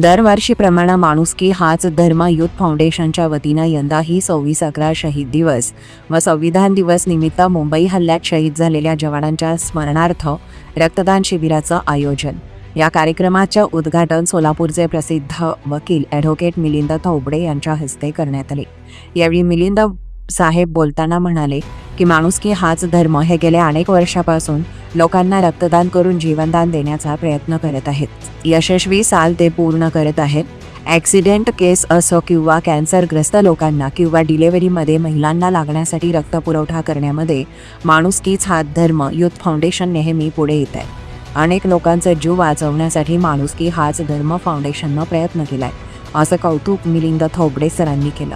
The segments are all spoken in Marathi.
दरवर्षीप्रमाणे माणुसकी हाच धर्म युथ फाउंडेशनच्या वतीनं यंदाही सव्वीस अकरा शहीद दिवस व संविधान दिवस निमित्त मुंबई हल्ल्यात शहीद झालेल्या जवानांच्या स्मरणार्थ रक्तदान शिबिराचं आयोजन. या कार्यक्रमाचं उद्घाटन सोलापूरचे प्रसिद्ध वकील ॲडव्होकेट मिलिंद थोबडे यांच्या हस्ते करण्यात आले. यावेळी मिलिंद साहेब बोलताना म्हणाले की माणुसकी हाच धर्म हे गेल्या अनेक वर्षापासून लोकांना रक्तदान करून जीवनदान देण्याचा प्रयत्न करत आहेत. यशस्वी साल ते पूर्ण करत आहेत. ॲक्सिडेंट केस असो किंवा कॅन्सरग्रस्त लोकांना किंवा डिलेव्हरीमध्ये महिलांना लागण्यासाठी रक्तपुरवठा करण्यामध्ये माणुसकीच हा धर्म युथ फाउंडेशन नेहमी पुढे येत आहे. अनेक लोकांचा जीव वाचवण्यासाठी माणुसकी हाच धर्म फाउंडेशननं प्रयत्न केला आहे असं कौतुक मिलिंद थोबडे सरांनी केलं.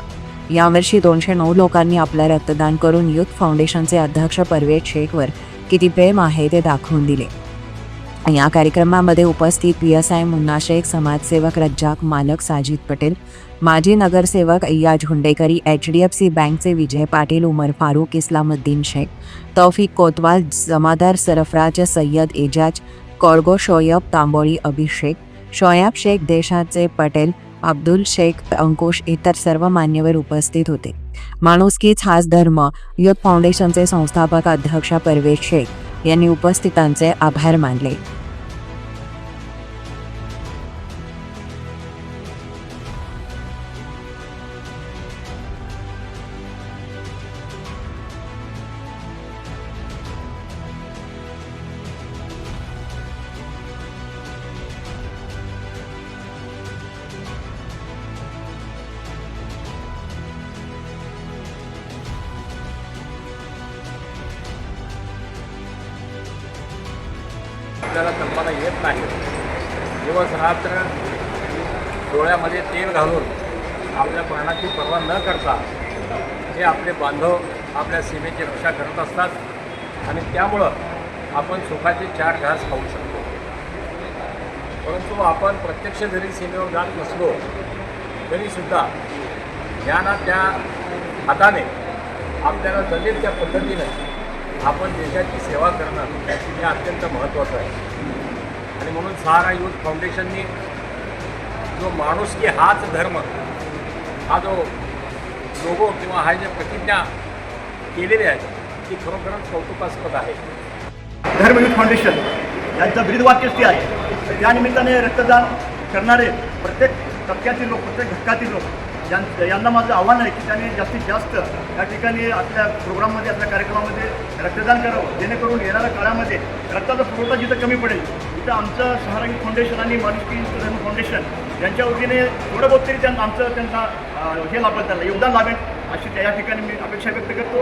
यावर्षी दोनशे नऊ लोकांनी आपलं रक्तदान करून युथ फाउंडेशनचे अध्यक्ष परवेज शेखवर किती प्रेम आहे ते दाखवून दिले. या कार्यक्रमामध्ये उपस्थित P S I Munna Shaikh समाजसेवक रज्जाक मालक साजिद पटेल माजी नगरसेवक Ayyaz Hundekari H D F C बँकचे विजय पाटील उमर फारूक इस्लामुद्दीन शेख तौफिक कोतवाल जमादार सरफराज सय्यद एजाज कॉर्गो शोयब तांबोळी अभिषेक शोयाब शेख देशाचे पटेल अब्दुल शेख अंकुश इतर सर्व मान्यवर उपस्थित होते. माणुसकीच हाच धर्म युथ फाउंडेशनचे संस्थापक अध्यक्ष परवेज शेख यांनी उपस्थितांचे आभार मानले. आपल्याला कल्पना येत नाही. दिवस रात्र डोळ्यामध्ये तेल घालून आपल्या प्राणाची पर्वा न करता हे आपले बांधव आपल्या सीमेची रक्षा करत असतात आणि त्यामुळं आपण सुखाचे चार घास खाऊ शकतो. परंतु आपण प्रत्यक्ष जरी सीमेवर जात नसलो तरीसुद्धा या ना त्या हाताने आपल्याला जमेल त्या पद्धतीनं आपण देशाची सेवा करणं हे अत्यंत महत्त्वाचं आहे. आणि म्हणून सहारा यूथ फाउंडेशननी जो माणूस की हाच धर्म हा जो लोगो किंवा हा जे प्रतिज्ञा केलेली आहे ती खरोखरच कौतुकास्पद आहे. धर्म युथ फाउंडेशन यांचं ब्रीदवाक्यच ते आहे तर रक्तदान करणारे प्रत्येक टप्प्यातील लोक प्रत्येक घटकातील लोक यां यांना माझं आव्हान आहे की त्यांनी जास्तीत जास्त या ठिकाणी आपल्या प्रोग्राममध्ये आपल्या कार्यक्रमामध्ये रक्तदान करावं. जेणेकरून येणाऱ्या काळामध्ये रक्ताचा पुरवठा जिथं कमी पडेल तिथं आमचं सहारा फाउंडेशन आणि माणुसकी धर्म फाउंडेशन यांच्या वतीने थोडं बहुत तरी त्यांना आमचं त्यांना हे लाभेल त्यांना. योगदान लाभेल अशी त्या या ठिकाणी मी अपेक्षा व्यक्त करतो.